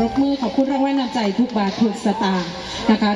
รบมือขอบคุณรางวัลนำใจทุกบาททุกสตางค์นะคะ